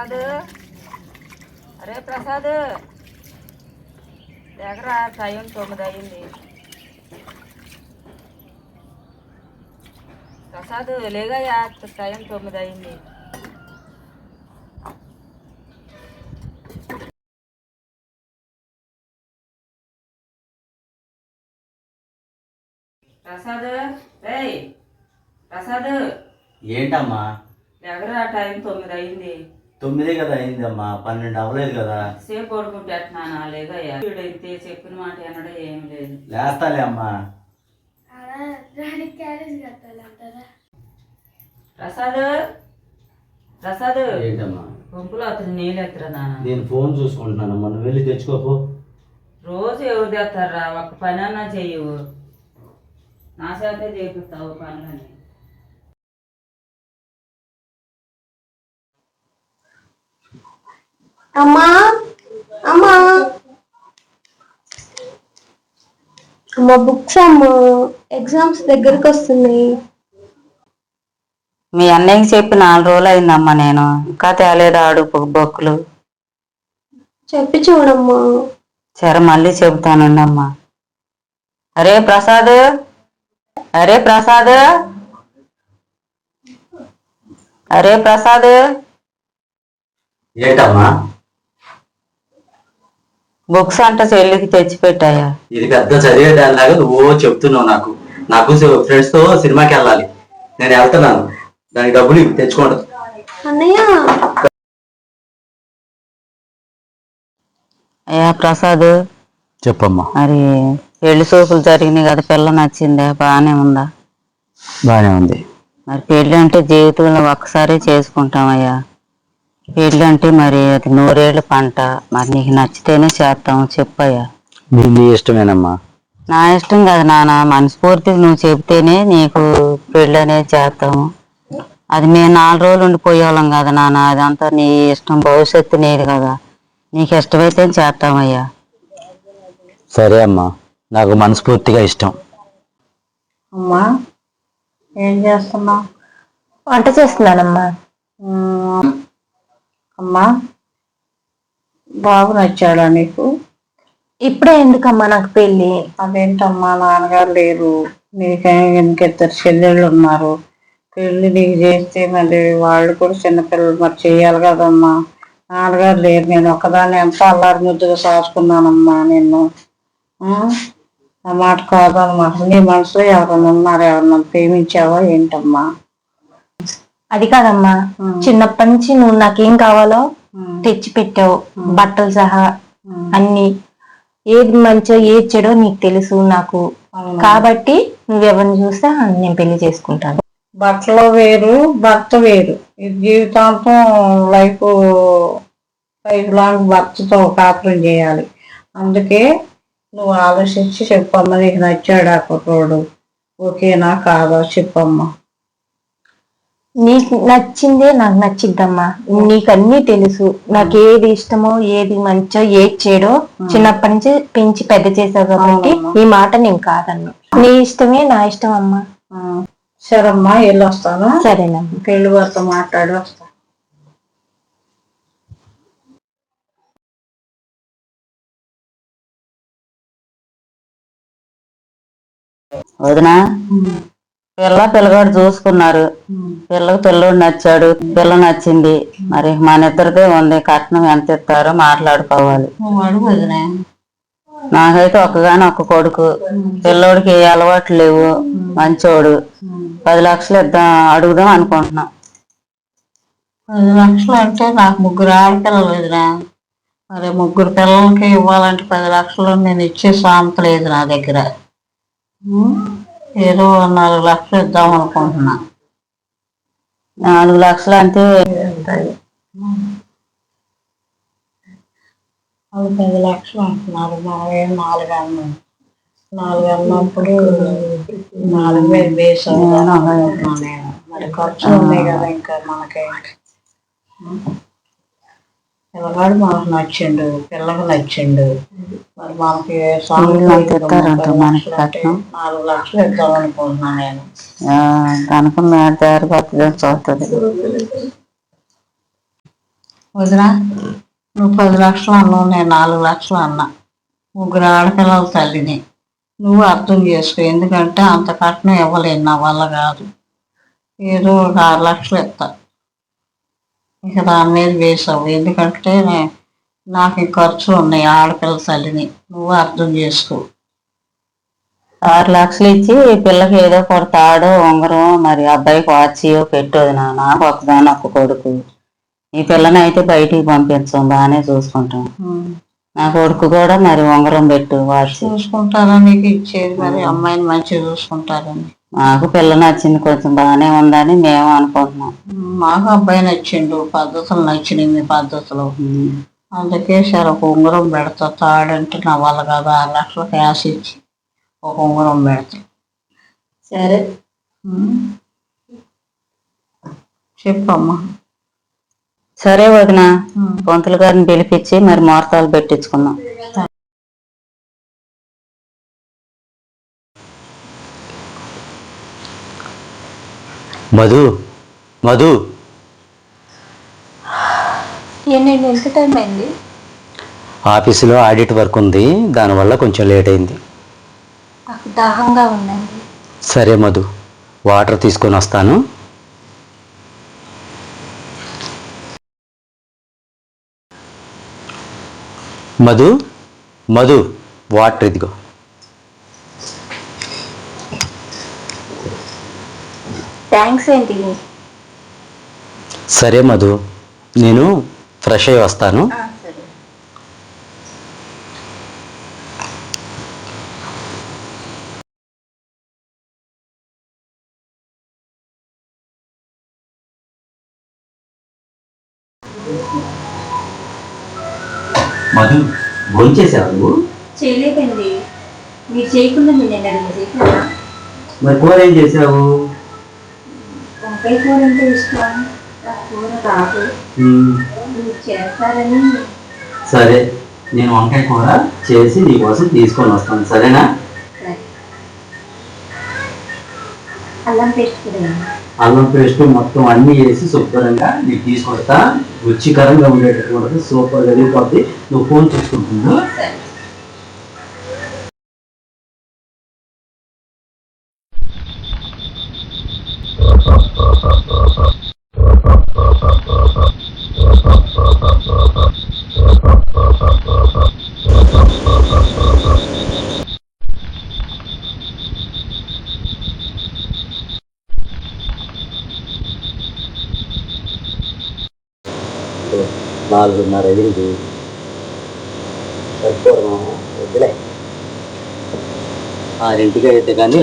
ప్రసాద్. అరే ప్రసాద్. దగ్గర టైం తొమ్మిది అయింది. ప్రసాద్ లేగయ్యా టైం తొమ్మిది అయింది. ప్రసాద్ రేయ్ ప్రసాద్. ఏంటమ్మా? దగ్గర టైం తొమ్మిది అయింది. తొమ్మిదే కదా అయిందమ్మా పన్నెండు అవ్వలేదు కదా. సేపు పడుకుంటే అట్నా లేదయ్యా. వీడైతే చెప్పిన మాట అనడం ఏం లేదు. లేస్తాలే అమ్మా. ప్రసాద్? ప్రసాద్? ఏంటమ్మా? గుంపులో అతను నీళ్ళు ఎత్తరా నాన్న? నేను ఫోన్ చూసుకుంటున్నానమ్మా నువ్వు వెళ్ళి తెచ్చుకోపో రోజు ఎవరు తెస్తారా? ఒక్క పని అన్నా చెయ్యవు నా చేతే చేపిస్తావు పనులని అమ్మా అమ్మా. అమ్మ బుక్స్ అమ్మ. ఎగ్జామ్స్ దగ్గరకు వస్తున్నాయి. మీ అన్నయ్యకి చెప్పి నాలుగు రోజులు అయిందమ్మా నేను. ఇంకా తేలేదు ఆడు బొక్కులు. చెప్పి చూడమ్మా. సరే మళ్ళీ చెబుతానండి అమ్మా అరే ప్రసాద్ అరే ప్రసాద్. అరే ప్రసాద్. ఏంటమ్మా? బుక్స్ అంట చెల్లికి తెచ్చిపెట్టాయా? ఇది పెద్ద చదివే దానిలాగా నువ్వు చెప్తున్నావు నాకు. నాకు ఫ్రెండ్స్తో సినిమాకి వెళ్ళాలి. నేను వెళ్తున్నాను. దానికి డబ్బులు తెచ్చుకోండి. అన్నయ్య! అయ్యా ప్రసాద్. చెప్పమ్మా. మరి పెళ్ళి చూపులు జరిగినాయి కదా పిల్ల నచ్చిందా? బాగానే ఉందా? బానే ఉంది. మరి పెళ్ళి అంటే జీవితంలో ఒక్కసారి చేసుకుంటామయ్యా. పెళ్ళి అంటే మరి అది నూరేళ్ళ పంట మరి నీకు నచ్చితేనే చేస్తాం చెప్పయ్యా. నీ ఇష్టమేనమ్మా. నా ఇష్టం కాదు నాన్న మనస్ఫూర్తిగా నువ్వు చెబితేనే నీకు పెళ్ళి అనేది చేస్తాము అది మేము నాలుగు రోజులు ఉండిపోయేవాళ్ళం కదా నాన్న అదంతా నీ ఇష్టం భవిష్యత్తు నీది కదా. నీకు ఇష్టమైతే చేస్తామయ్యా సరే అమ్మా నాకు మనస్ఫూర్తిగా ఇష్టం. అమ్మా ఏం చేస్తున్నావు? వంట చేస్తున్నానమ్మా. అమ్మా బాబు నచ్చాడా నీకు? ఇప్పుడే ఎందుకమ్మా నాకు పెళ్ళి? అదేంటమ్మా నాన్నగారు లేరు. నీకే ఇంకిద్దరు చెల్లెళ్ళు ఉన్నారు. పెళ్ళి నీకు చేస్తే మరి వాళ్ళు కూడా చిన్నపిల్లలు మరి చేయాలి కదమ్మా. నాన్నగారు లేరు. నేను ఒక్కదాన్ని ఎంత అల్లారి ముద్దుగా సాసుకున్నానమ్మా నిన్ను? నా మాట కాదన్నమాట నీ మనసులో ఎవరైనా ఉన్నారు? ఎవరన్నా ప్రేమించావా? ఏంటమ్మా? అది కాదమ్మా. చిన్నప్పటి నుంచి నువ్వు నాకేం కావాలో తెచ్చి పెట్టావు. బట్టలు సహా అన్ని. ఏది మంచో ఏది చెడో నీకు తెలుసు నాకు. కాబట్టి నువ్వెవరిని చూస్తే నేను పెళ్ళి చేసుకుంటాను. బట్టలు వేరు భర్త వేరు. జీవితాంతం లైఫ్ లైఫ్ లాంగ్ భర్తతో కాపురం చేయాలి. అందుకే నువ్వు ఆలోచించి చెప్పమ్మా నీకు నచ్చాడు ఆ కుర్రోడు. ఓకేనా? కాదో? చెప్పమ్మా. నీకు నచ్చిందే నాకు నచ్చిద్దమ్మా. నీకు అన్ని తెలుసు. నాకు ఏది ఇష్టమో ఏది మంచో ఏది చెడో చిన్నప్పటి నుంచి పెంచి పెద్ద చేసావు కాబట్టి ఈ మాట నేను కాదన్నా. నీ ఇష్టమే నా ఇష్టం అమ్మా. సరమ్మా వెళ్ళి వస్తాను సరేనమ్మా పెళ్ళి వారితో మాట్లాడి వస్తా. వదినా? పిల్ల పిల్లగాడు చూసుకున్నారు. పిల్లకి పిల్లోడు నచ్చాడు. పిల్ల నచ్చింది. మరి మన ఇద్దరిదే ఉంది. కట్నం ఎంత ఇస్తారో? మాట్లాడుకోవాలి. నాకైతే ఒక్కగాని ఒక్క కొడుకు. పిల్లోడికి ఏ అలవాట్లు లేవు. మంచోడు. పది లక్షలు ఇద్దాం అడుగుదాం అనుకుంటున్నాం. పది లక్షలు అంటే నాకు ముగ్గురు ఆడపిల్లలు వదినా. మరి ముగ్గురు పిల్లలకి ఇవ్వాలంటే పది లక్షలు నేను ఇచ్చే సాంత లేదు నా దగ్గర. ఏదో నాలుగు లక్షలు ఇద్దాం అనుకుంటున్నా. నాలుగు లక్షలు అంటే అది పది లక్షలు అంటున్నారు. నాలుగే నాలుగు అన్నాం. నాలుగు అన్నప్పుడు నాలుగు అనుకుంటున్నాను నేను మరి ఖర్చులు ఉన్నాయి కదా ఇంకా మనకి. పిల్లగాడు మనకు నచ్చిండు పిల్లకి నచ్చిండు. మరి మనకి నాలుగు లక్షలు ఇద్దాం అనుకుంటున్నాను నేను. ఆ, కనుక పడుతుంది చూస్తుంది వదినా నువ్వు పది లక్షలు అన్నావు నేను నాలుగు లక్షలు అన్నా. ముగ్గురు ఆడపిల్లల తల్లిని. నువ్వు అర్థం చేసుకో ఎందుకంటే అంత కట్నం ఇవ్వలేను నా వల్ల కాదు. ఏదో ఒక ఆరు లక్షలు ఇస్తా. ఇక దాని మీద వేసావు ఎందుకంటే నాకు ఈ ఖర్చులు ఉన్నాయి ఆడపిల్ల తల్లిని. నువ్వు అర్థం చేసుకో. ఆరు లక్షలు ఇచ్చి పిల్లకి ఏదో ఒక తాడో ఉంగరం మరి అబ్బాయికి వాచియో పెట్టోది నా నాకు ఒక్కదాని ఒక్క కొడుకు. ఈ పిల్లని అయితే బయటికి పంపించాం. బాగానే చూసుకుంటాం. నా కొడుకు కూడా మరి ఉంగరం పెట్టు వాచి చూసుకుంటారా నీకు ఇచ్చేది? మరి అమ్మాయిని మంచిగా చూసుకుంటారని మాకు పిల్ల నచ్చింది కొంచెం బాగానే ఉందని మేము అనుకుంటున్నాం. మాకు అబ్బాయి నచ్చిండు పద్ధతులు నచ్చినాయి మీ పద్ధతులు. అందుకే సరే ఒక ఉంగరం పెడతా తాడంటే నా వల్ల కాదు ఆరు లక్షలు క్యాష్ ఇచ్చి ఒక ఉంగరం పెడతా. సరే? చెప్పమ్మా. సరే వదిన. పంతులు గారిని పిలిపించి మరి ముహూర్తాలు పెట్టించుకుందాం. మధు మధు. ఏంటండి ఎంత టైం అయింది? ఆఫీసులో ఆడిట్ వర్క్ ఉంది దానివల్ల కొంచెం లేట్ అయింది. నాకు దాహంగా ఉందండి. సరే మధు వాటర్ తీసుకొని వస్తాను. మధు మధు వాటర్ ఇదిగో. థ్యాంక్స్ ఏంటి? సరే మధు నేను ఫ్రెష్ అయ్యి వస్తాను. భోంచేసావు నువ్వు? చేయలేదండి. మీరు చేయకుండా నేను ఎన్నడూ చేయకుండా? మరి కూర ఏం చేసావు? వంకాయ కూర అంటే ఇష్టం. నాకు కూర రాదు. మీరు చేస్తారని. సరే నేను వంకాయ కూర చేసి నీకోసం తీసుకొని వస్తాను. సరేనా సరే. అల్లం పేస్ట్ కూడా. అల్లం పేస్ట్ మొత్తం అన్ని వేసి శుభ్రంగా నీకు తీసుకొస్తా. రుచికరంగా ఉండేటటువంటి సూపర్ వెళ్ళిపోద్ది నువ్వు ఫోన్ చూసుకుంటున్నా నాలుగున్నర అయింది. సరిపోరు వద్దులే. ఆరింటికి అయితే కానీ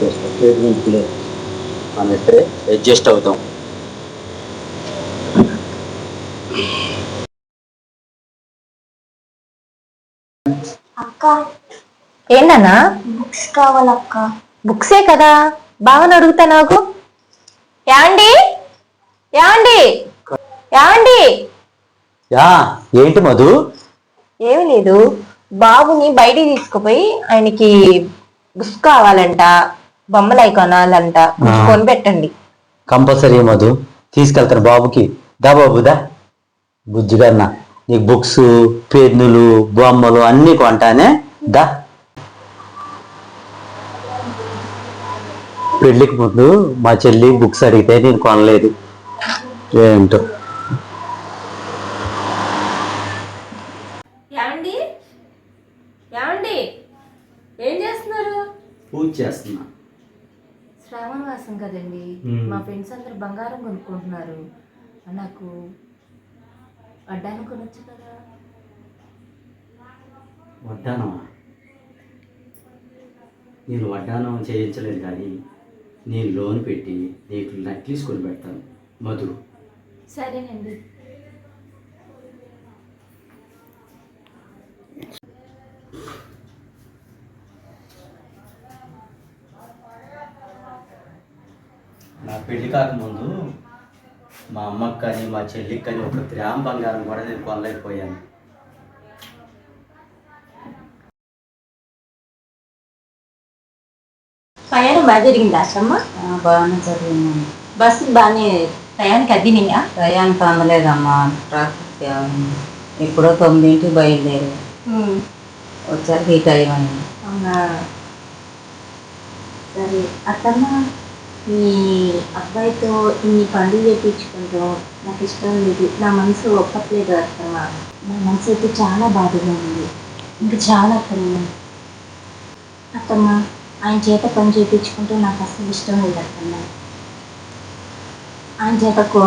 చేస్తాం. ఇంటికి మన ఇద్దరే అడ్జస్ట్ అవుతాం. అక్క. ఏంటన్నా బుక్స్ కావాలక్క. బుక్సే కదా. బావని అడుగుతా నాకు యాండి యాండి యాండి యా ఏంటి మధు? ఏమి లేదు. బాబుని బయటికి తీసుకుపోయి ఆయనకి బుక్స్ కావాలంట బొమ్మలు అవి కొనాలంట. కొంచెం ఆ. కొనిపెట్టండి. కంపల్సరీ మధు. తీసుకెళ్తాను బాబుకి. దా బాబు దా. బుజ్జిగన్న నీకు బుక్స్ పెన్నులు బొమ్మలు అన్నీ కొంటానే? దా. పెళ్ళికి ముందు మా చెల్లి బుక్స్ అడిగితే నేను కొనలేదు. ఏంటో యాండి యాండి ఏం చేస్తున్నారు పూజ చేస్తున్నా. శ్రావణ మాసం కదండి. మా ఫ్రెండ్స్ అందరు బంగారం కొనుక్కుంటున్నారు. నాకు అడ్డానికి కొనొచ్చు కదా. వడ్డానమా నేను వడ్డానం చేయించలేదు కానీ నేను లోన్ పెట్టి నీకు నక్లీస్ కొని పెడతాను. మధు. సరేనండి. పెళ్ళి కాకముందు మా అమ్మకి కానీ మా చెల్లికి కానీ ఒక గ్రామ బంగారం కూడా నేను కొనలేకపోయాను. ప్రయాణం బాగా జరిగింది అచ్చమ్మ బాగానే చదివినాను బస్సు బాగానే టయానికి అద్దినయా టయానికి అందలేదమ్మా ట్రాఫిక్ జామ్. ఎప్పుడో తొమ్మిదింటికి బయలుదేరి. వచ్చాక ఈ టైం అయింది అవునా? సరే. అత్తమ్మ మీ అబ్బాయితో ఇన్ని పనులు చేయించుకుంటూ నాకు ఇష్టం లేదు. నా మనసు ఒప్పట్లేదు అత్తమ్మ. నా మనసు అయితే చాలా బాధగా ఉంది. ఇంకా చాలా పని అత్తమ్మ ఆయన చేత పని చేయించుకుంటూ నాకు అసలు ఇష్టం లేదు అత్తమ్మ. ఆయన చేత కో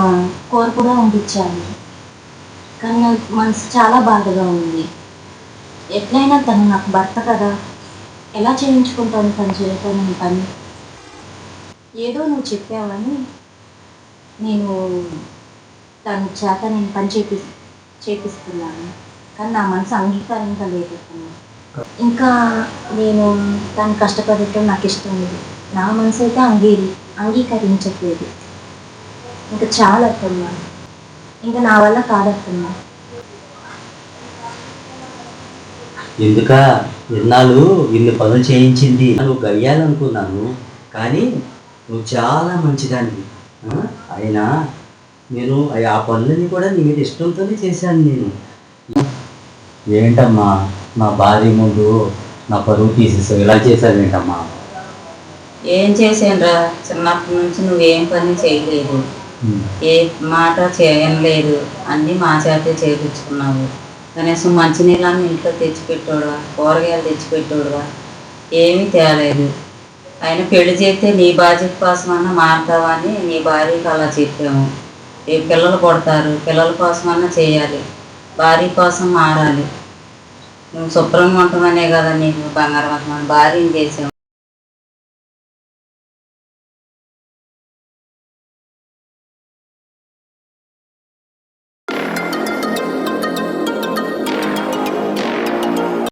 కూర కూడా వండించాను కానీ నాకు మనసు చాలా బాధగా ఉంది. ఎట్లయినా తను నాకు భర్త కదా. ఎలా చేయించుకుంటాను తను చేత నేను పని? ఏదో నువ్వు చెప్పావని నేను తన చేత నేను పని చేపి చేపిస్తున్నాను. కానీ నా మనసు అంగీకారంగా లేదు ఇంకా నేను తను కష్టపడటం నాకు ఇష్టం లేదు. నా మనసు అయితే అంగీ అంగీకరించట్లేదు. ఇంకా చాలా అత్తమ్మా ఇంకా నా వల్ల కాదత్తమ్మా ఎందుక? ఇన్నాళ్ళు ఇన్ని పనులు చేయించింది? నువ్వు గయ్యాలనుకున్నాను. కానీ నువ్వు చాలా మంచిదాన్ని? అయినా నేను ఆ- పనులన్నీ కూడా నీ మీద ఇష్టంతోనే చేశాను నేను. ఏంటమ్మా? నా భార్య ముందు నా పరువు తీసేసావు. ఇలా చేశావు ఏంటమ్మా? ఏం చేసానురా చిన్నప్పటి నుంచి నువ్వేం పని చేయలేదు. ఏ మాట చేయలేదు అన్నీ మా చేతే చేయించుకున్నావు కనీసం మంచినీళ్ళని ఇంట్లో తెచ్చిపెట్టోడుగా కూరగాయలు తెచ్చిపెట్టోడుగా ఏమీ తేలేదు. ఆయన పెళ్ళి చేస్తే నీ బాధ్యత కోసమన్నా అని నీ భార్యకు అలా చెప్పాము. ఈ పిల్లలు కొడతారు పిల్లల కోసమన్నా చేయాలి భార్య కోసం మారాలి. నువ్వు శుభ్రంగా ఉంటామనే కదా నీకు బంగారం భార్యని చేసాము